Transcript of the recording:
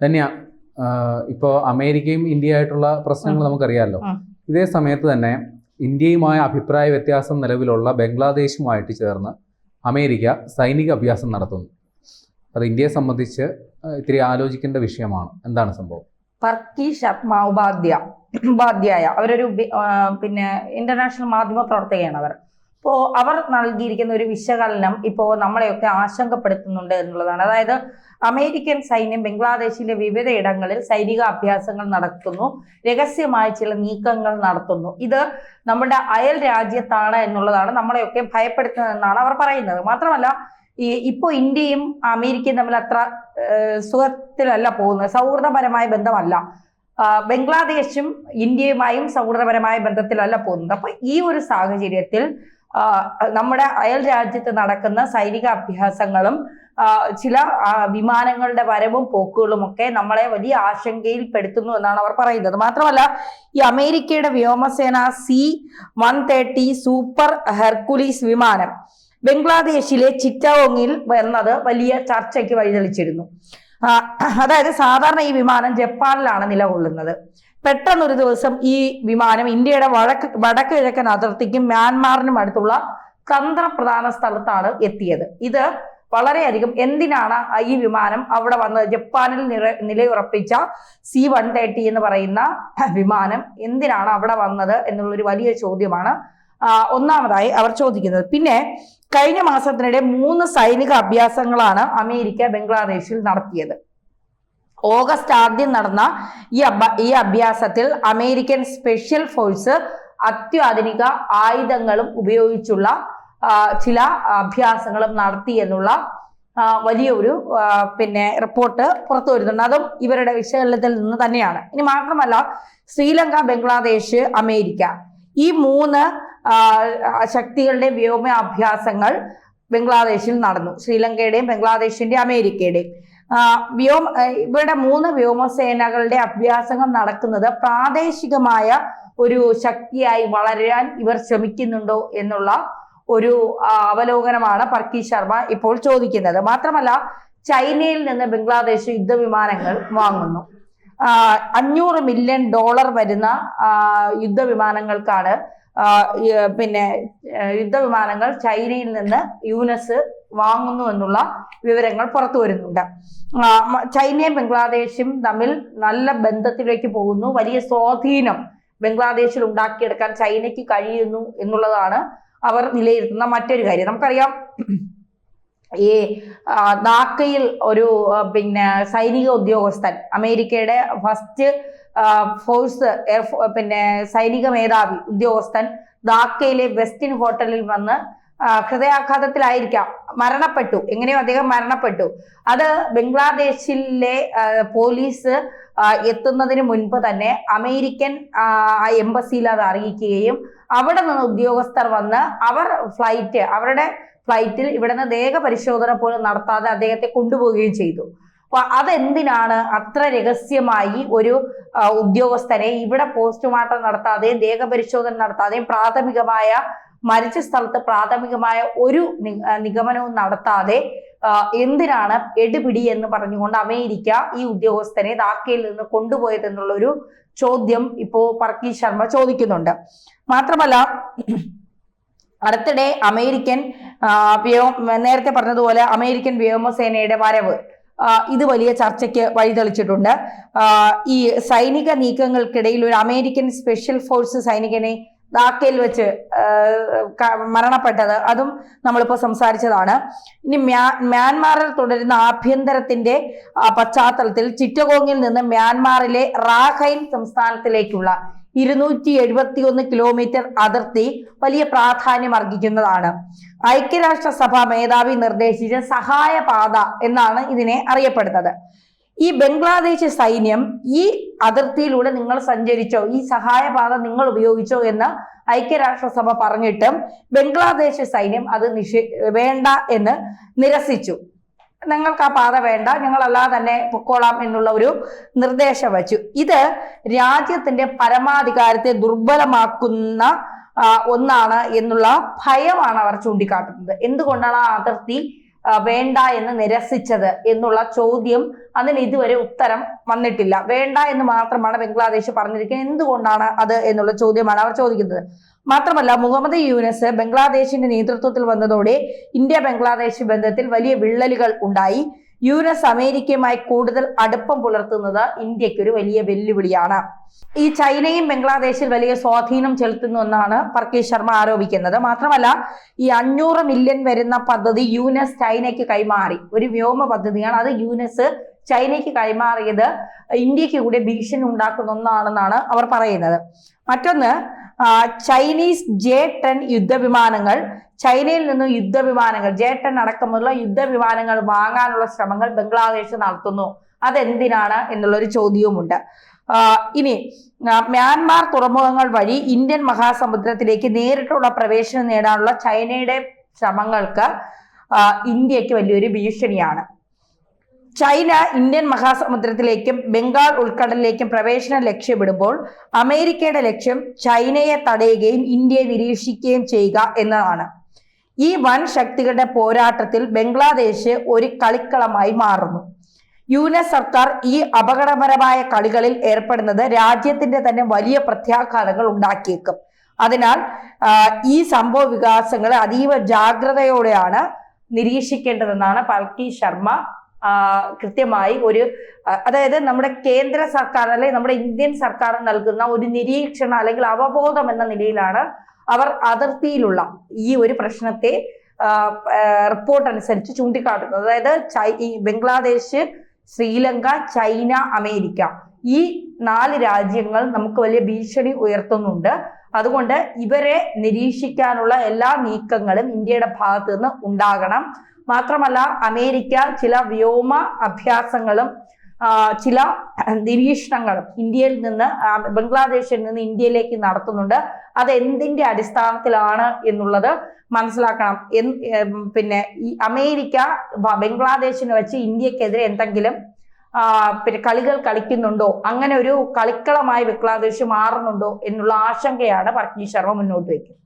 ധന്യ ഇപ്പോൾ അമേരിക്കയും ഇന്ത്യയായിട്ടുള്ള പ്രശ്നങ്ങൾ നമുക്കറിയാമല്ലോ. ഇതേ സമയത്ത് തന്നെ ഇന്ത്യയുമായ അഭിപ്രായ വ്യത്യാസം നിലവിലുള്ള ബംഗ്ലാദേശുമായിട്ട് ചേർന്ന് അമേരിക്ക സൈനിക അഭ്യാസം നടത്തുന്നു. അത് ഇന്ത്യയെ സംബന്ധിച്ച് ഇത്തിരി ആലോചിക്കേണ്ട വിഷയമാണ്. എന്താണ് സംഭവം? പർക്കി ശർമ്മ ഉപാധ്യ ഉപാധ്യായ. അവരൊരു പിന്നെ ഇന്റർനാഷണൽ മാധ്യമ പ്രവർത്തകയാണ് അവർ. അപ്പോ അവർ നൽകിയിരിക്കുന്ന ഒരു വിശകലനം ഇപ്പോ നമ്മളെയൊക്കെ ആശങ്കപ്പെടുത്തുന്നുണ്ട് എന്നുള്ളതാണ്. അതായത് അമേരിക്കൻ സൈന്യം ബംഗ്ലാദേശിലെ വിവിധ ഇടങ്ങളിൽ സൈനിക അഭ്യാസങ്ങൾ നടത്തുന്നു. രഹസ്യമായ ചില നീക്കങ്ങൾ നടത്തുന്നു. ഇത് നമ്മുടെ അയൽ രാജ്യത്താണ് എന്നുള്ളതാണ് നമ്മളെയൊക്കെ ഭയപ്പെടുത്തുന്നതെന്നാണ് അവർ പറയുന്നത്. മാത്രമല്ല ഈ ഇപ്പോൾ ഇന്ത്യയും അമേരിക്കയും തമ്മിൽ അത്ര സുഖത്തിലല്ല പോകുന്നത്. സൗഹൃദപരമായ ബന്ധമല്ല. ബംഗ്ലാദേശും ഇന്ത്യയുമായും സൗഹൃദപരമായ ബന്ധത്തിലല്ല പോകുന്നത്. അപ്പൊ ഈ ഒരു സാഹചര്യത്തിൽ നമ്മുടെ അയൽ രാജ്യത്ത് നടക്കുന്ന സൈനിക അഭ്യാസങ്ങളും ചില വിമാനങ്ങളുടെ വരവും പോക്കുകളും ഒക്കെ നമ്മളെ വലിയ ആശങ്കയിൽ പെടുത്തുന്നു എന്നാണ് അവർ പറയുന്നത്. മാത്രമല്ല ഈ അമേരിക്കയുടെ വ്യോമസേന C one thirty super Hercules വിമാനം ബംഗ്ലാദേശിലെ ചിറ്റോങ്ങിൽ വന്നത് വലിയ ചർച്ചയ്ക്ക് വഴിതെളിച്ചിരുന്നു. അതായത് സാധാരണ ഈ വിമാനം ജപ്പാനിലാണ് നിലകൊള്ളുന്നത്. പെട്ടെന്നൊരു ദിവസം ഈ വിമാനം ഇന്ത്യയുടെ വടക്ക് വടക്ക് കിഴക്കൻ അതിർത്തിക്കും മ്യാൻമാറിനും അടുത്തുള്ള തന്ത്രപ്രധാന സ്ഥലത്താണ് എത്തിയത്. ഇത് വളരെയധികം എന്തിനാണ് ഈ വിമാനം അവിടെ വന്നത്? ജപ്പാനിൽ നില നിലയുറപ്പിച്ച സി വൺ തേർട്ടി എന്ന് പറയുന്ന വിമാനം എന്തിനാണ് അവിടെ വന്നത് എന്നുള്ളൊരു വലിയ ചോദ്യമാണ് ഒന്നാമതായി അവർ ചോദിക്കുന്നത്. പിന്നെ കഴിഞ്ഞ മാസത്തിനിടെ മൂന്ന് സൈനിക അഭ്യാസങ്ങളാണ് അമേരിക്ക ബംഗ്ലാദേശിൽ നടത്തിയത്. ഓഗസ്റ്റ് ആദ്യം നടന്ന ഈ ഈ അഭ്യാസത്തിൽ അമേരിക്കൻ സ്പെഷ്യൽ ഫോഴ്സ് അത്യാധുനിക ആയുധങ്ങളും ഉപയോഗിച്ചുള്ള ചില അഭ്യാസങ്ങളും നടത്തി എന്നുള്ള വലിയൊരു പിന്നെ റിപ്പോർട്ട് പുറത്തു വരുന്നുണ്ട്. അതും ഇവരുടെ വിശകലനത്തിൽ നിന്ന് തന്നെയാണ്. ഇനി മാത്രമല്ല ശ്രീലങ്ക ബംഗ്ലാദേശ് അമേരിക്ക ഈ മൂന്ന് ശക്തികളുടെ വ്യോമാഭ്യാസങ്ങൾ ബംഗ്ലാദേശിൽ നടന്നു. ശ്രീലങ്കയുടെയും ബംഗ്ലാദേശിന്റെയും അമേരിക്കയുടെയും. വ്യോമ ഇവരുടെ മൂന്ന് വ്യോമസേനകളുടെ അഭ്യാസങ്ങൾ നടക്കുന്നത് പ്രാദേശികമായ ഒരു ശക്തിയായി വളരാൻ ഇവർ ശ്രമിക്കുന്നുണ്ടോ എന്നുള്ള ഒരു അവലോകനമാണ് പർക്കി ശർമ്മ ഇപ്പോൾ ചോദിക്കുന്നത്. മാത്രമല്ല ചൈനയിൽ നിന്ന് ബംഗ്ലാദേശ് യുദ്ധവിമാനങ്ങൾ വാങ്ങുന്നു. അഞ്ഞൂറ് മില്യൺ ഡോളർ വരുന്ന യുദ്ധവിമാനങ്ങൾക്കാണ് പിന്നെ യുദ്ധവിമാനങ്ങൾ ചൈനയിൽ നിന്ന് യുനെസ് വാങ്ങുന്നു എന്നുള്ള വിവരങ്ങൾ പുറത്തു വരുന്നുണ്ട്. ചൈനയും ബംഗ്ലാദേശും തമ്മിൽ നല്ല ബന്ധത്തിലേക്ക് പോകുന്നു. വലിയ സ്വാധീനം ബംഗ്ലാദേശിൽ ഉണ്ടാക്കിയെടുക്കാൻ ചൈനയ്ക്ക് കഴിയുന്നു എന്നുള്ളതാണ് അവർ വിലയിരുത്തുന്ന മറ്റൊരു കാര്യം. നമുക്കറിയാം ഈ ധാക്കയിൽ ഒരു പിന്നെ സൈനിക ഉദ്യോഗസ്ഥൻ അമേരിക്കയുടെ ഫസ്റ്റ് ഫോഴ്സ് എയർ പിന്നെ സൈനിക മേധാവി ഉദ്യോഗസ്ഥൻ ധാക്കയിലെ വെസ്റ്റിൻ ഹോട്ടലിൽ വന്ന് ഹൃദയാഘാതത്തിലായിരിക്കാം മരണപ്പെട്ടു. എങ്ങനെയോ അദ്ദേഹം മരണപ്പെട്ടു. അത് ബംഗ്ലാദേശിലെ പോലീസ് എത്തുന്നതിന് മുൻപ് തന്നെ അമേരിക്കൻ എംബസിയിൽ അത് അറിയിക്കുകയും അവിടെ നിന്ന് ഉദ്യോഗസ്ഥർ വന്ന് അവർ ഫ്ലൈറ്റ് അവരുടെ ഫ്ലൈറ്റിൽ ഇവിടെ നിന്ന് ദേഹ പരിശോധന പോലും നടത്താതെ അദ്ദേഹത്തെ കൊണ്ടുപോവുകയും ചെയ്തു. അപ്പൊ അതെന്തിനാണ് അത്ര രഹസ്യമായി ഒരു ഉദ്യോഗസ്ഥനെ ഇവിടെ പോസ്റ്റ്മോർട്ടം നടത്താതെയും ദേഹപരിശോധന നടത്താതെയും പ്രാഥമികമായ മരിച്ച സ്ഥലത്ത് പ്രാഥമികമായ ഒരു നിഗമനവും നടത്താതെ എന്തിനാണ് എടുപിടി എന്ന് പറഞ്ഞുകൊണ്ട് അമേരിക്ക ഈ ഉദ്യോഗസ്ഥനെ ധാക്കയിൽ നിന്ന് കൊണ്ടുപോയത് എന്നുള്ളൊരു ചോദ്യം ഇപ്പോ പർക്കി ശർമ്മ ചോദിക്കുന്നുണ്ട്. മാത്രമല്ല അടുത്തിടെ അമേരിക്കൻ വ്യോമ നേരത്തെ പറഞ്ഞതുപോലെ അമേരിക്കൻ വ്യോമസേനയുടെ വരവ് ഇത് വലിയ ചർച്ചയ്ക്ക് വഴിതെളിച്ചിട്ടുണ്ട്. ഈ സൈനിക നീക്കങ്ങൾക്കിടയിൽ ഒരു അമേരിക്കൻ സ്പെഷ്യൽ ഫോഴ്സ് സൈനികനെ ധാക്കയിൽ വെച്ച് മരണപ്പെട്ടത് അതും നമ്മളിപ്പോൾ സംസാരിച്ചതാണ്. ഇനി മ്യാ മ്യാൻമാറിൽ തുടരുന്ന ആഭ്യന്തരത്തിന്റെ പശ്ചാത്തലത്തിൽ ചിറ്റഗോങ്ങിൽ നിന്ന് മ്യാൻമാറിലെ റാഖൈൻ സംസ്ഥാനത്തിലേക്കുള്ള ഇരുന്നൂറ്റി എഴുപത്തി ഒന്ന് കിലോമീറ്റർ അതിർത്തി വലിയ പ്രാധാന്യം അർഹിക്കുന്നതാണ്. ഐക്യരാഷ്ട്രസഭ മേധാവി നിർദ്ദേശിച്ച സഹായ പാത എന്നാണ് ഇതിനെ അറിയപ്പെടുന്നത്. ഈ ബംഗ്ലാദേശ് സൈന്യം ഈ അതിർത്തിയിലൂടെ നിങ്ങൾ സഞ്ചരിച്ചോ ഈ സഹായപാത നിങ്ങൾ ഉപയോഗിച്ചോ എന്ന് ഐക്യരാഷ്ട്രസഭ പറഞ്ഞിട്ടും ബംഗ്ലാദേശ് സൈന്യം അത് നിഷേ വേണ്ട എന്ന് നിരസിച്ചു. ഞങ്ങൾക്ക് ആ പാത വേണ്ട. ഞങ്ങളല്ലാതെ തന്നെ പൊക്കോളാം എന്നുള്ള ഒരു നിർദ്ദേശം വച്ചു. ഇത് രാജ്യത്തിന്റെ പരമാധികാരത്തെ ദുർബലമാക്കുന്ന ഒന്നാണ് എന്നുള്ള ഭയമാണ് അവർ ചൂണ്ടിക്കാട്ടുന്നത്. എന്തുകൊണ്ടാണ് ആ അതിർത്തി വേണ്ട എന്ന് നിരസിച്ചത് എന്നുള്ള ചോദ്യം അതിന് ഇതുവരെ ഉത്തരം വന്നിട്ടില്ല. വേണ്ട എന്ന് മാത്രമാണ് ബംഗ്ലാദേശ് പറഞ്ഞിരിക്കുന്നത്. എന്തുകൊണ്ടാണ് അത് എന്നുള്ള ചോദ്യമാണ് അവർ ചോദിക്കുന്നത്. മാത്രമല്ല മുഹമ്മദ് യൂനസ് ബംഗ്ലാദേശിന്റെ നേതൃത്വത്തിൽ വന്നതോടെ ഇന്ത്യ ബംഗ്ലാദേശ് ബന്ധത്തിൽ വലിയ വിള്ളലുകൾ ഉണ്ടായി. യൂനസ് അമേരിക്കയുമായി കൂടുതൽ അടുപ്പം പുലർത്തുന്നത് ഇന്ത്യയ്ക്ക് ഒരു വലിയ വെല്ലുവിളിയാണ്. ഈ ചൈനയും ബംഗ്ലാദേശിൽ വലിയ സ്വാധീനം ചെലുത്തുന്നു എന്നാണ് പർക്കേഷ് ശർമ്മ ആരോപിക്കുന്നത്. മാത്രമല്ല ഈ അഞ്ഞൂറ് മില്യൺ വരുന്ന പദ്ധതി യുനെസ് ചൈനയ്ക്ക് കൈമാറി. ഒരു വ്യോമ പദ്ധതിയാണ്. അത് യുനെസ് ചൈനയ്ക്ക് കൈമാറിയത് ഇന്ത്യയ്ക്ക് കൂടി ഭീഷണി ഉണ്ടാക്കുന്ന ഒന്നാണെന്നാണ് അവർ പറയുന്നത്. മറ്റൊന്ന് ചൈനീസ് ജെ ടെൻ യുദ്ധവിമാനങ്ങൾ ചൈനയിൽ നിന്നും യുദ്ധവിമാനങ്ങൾ ജെ ടെൻ അടക്കമുള്ള യുദ്ധവിമാനങ്ങൾ വാങ്ങാനുള്ള ശ്രമങ്ങൾ ബംഗ്ലാദേശ് നടത്തുന്നു. അതെന്തിനാണ് എന്നുള്ളൊരു ചോദ്യവുമുണ്ട്. ഇനി മ്യാൻമാർ തുറമുഖങ്ങൾ വഴി ഇന്ത്യൻ മഹാസമുദ്രത്തിലേക്ക് നേരിട്ടുള്ള പ്രവേശനം നേടാനുള്ള ചൈനയുടെ ശ്രമങ്ങൾക്ക് ഇന്ത്യയ്ക്ക് വലിയൊരു ഭീഷണിയാണ്. ചൈന ഇന്ത്യൻ മഹാസമുദ്രത്തിലേക്കും ബംഗാൾ ഉൾക്കടലിലേക്കും പ്രവേശനം ലക്ഷ്യമിടുമ്പോൾ അമേരിക്കയുടെ ലക്ഷ്യം ചൈനയെ തടയുകയും ഇന്ത്യയെ നിരീക്ഷിക്കുകയും ചെയ്യുക എന്നതാണ്. ഈ വൻ ശക്തികളുടെ പോരാട്ടത്തിൽ ബംഗ്ലാദേശ് ഒരു കളിക്കളമായി മാറുന്നു. യു എസ് സർക്കാർ ഈ അപകടപരമായ കളികളിൽ ഏർപ്പെടുന്നത് രാജ്യത്തിന്റെ തന്നെ വലിയ പ്രത്യാഘാതങ്ങൾ ഉണ്ടാക്കിയേക്കും. അതിനാൽ ഈ സംഭവ വികാസങ്ങൾ അതീവ ജാഗ്രതയോടെയാണ് നിരീക്ഷിക്കേണ്ടതെന്നാണ് പൽക്കി ശർമ്മ കൃത്യമായി ഒരു അതായത് നമ്മുടെ കേന്ദ്ര സർക്കാർ അല്ലെങ്കിൽ നമ്മുടെ ഇന്ത്യൻ സർക്കാർ നൽകുന്ന ഒരു നിരീക്ഷണം അല്ലെങ്കിൽ അവബോധം എന്ന നിലയിലാണ് അവർ അതിർത്തിയിലുള്ള ഈ ഒരു പ്രശ്നത്തെ റിപ്പോർട്ട് അനുസരിച്ച് ചൂണ്ടിക്കാട്ടുന്നത്. അതായത് ചൈ ബംഗ്ലാദേശ് ശ്രീലങ്ക ചൈന അമേരിക്ക ഈ നാല് രാജ്യങ്ങൾ നമുക്ക് വലിയ ഭീഷണി ഉയർത്തുന്നുണ്ട്. അതുകൊണ്ട് ഇവരെ നിരീക്ഷിക്കാനുള്ള എല്ലാ നീക്കങ്ങളും ഇന്ത്യയുടെ ഭാഗത്ത് നിന്ന് ഉണ്ടാകണം. മാത്രമല്ല അമേരിക്ക ചില വ്യോമ അഭ്യാസങ്ങളും ചില നിരീക്ഷണങ്ങളും ഇന്ത്യയിൽ നിന്ന് ബംഗ്ലാദേശിൽ നിന്ന് ഇന്ത്യയിലേക്ക് നടത്തുന്നുണ്ട്. അത് എന്തിന്റെ അടിസ്ഥാനത്തിലാണ് എന്നുള്ളത് മനസ്സിലാക്കണം. പിന്നെ ഈ അമേരിക്ക ബംഗ്ലാദേശിന് വെച്ച് ഇന്ത്യക്കെതിരെ എന്തെങ്കിലും പിന്നെ കളികൾ കളിക്കുന്നുണ്ടോ? അങ്ങനെ ഒരു കളിക്കളമായി ബംഗ്ലാദേശ് മാറുന്നുണ്ടോ എന്നുള്ള ആശങ്കയാണ് പത്നി ശർമ്മ മുന്നോട്ട് വയ്ക്കുന്നത്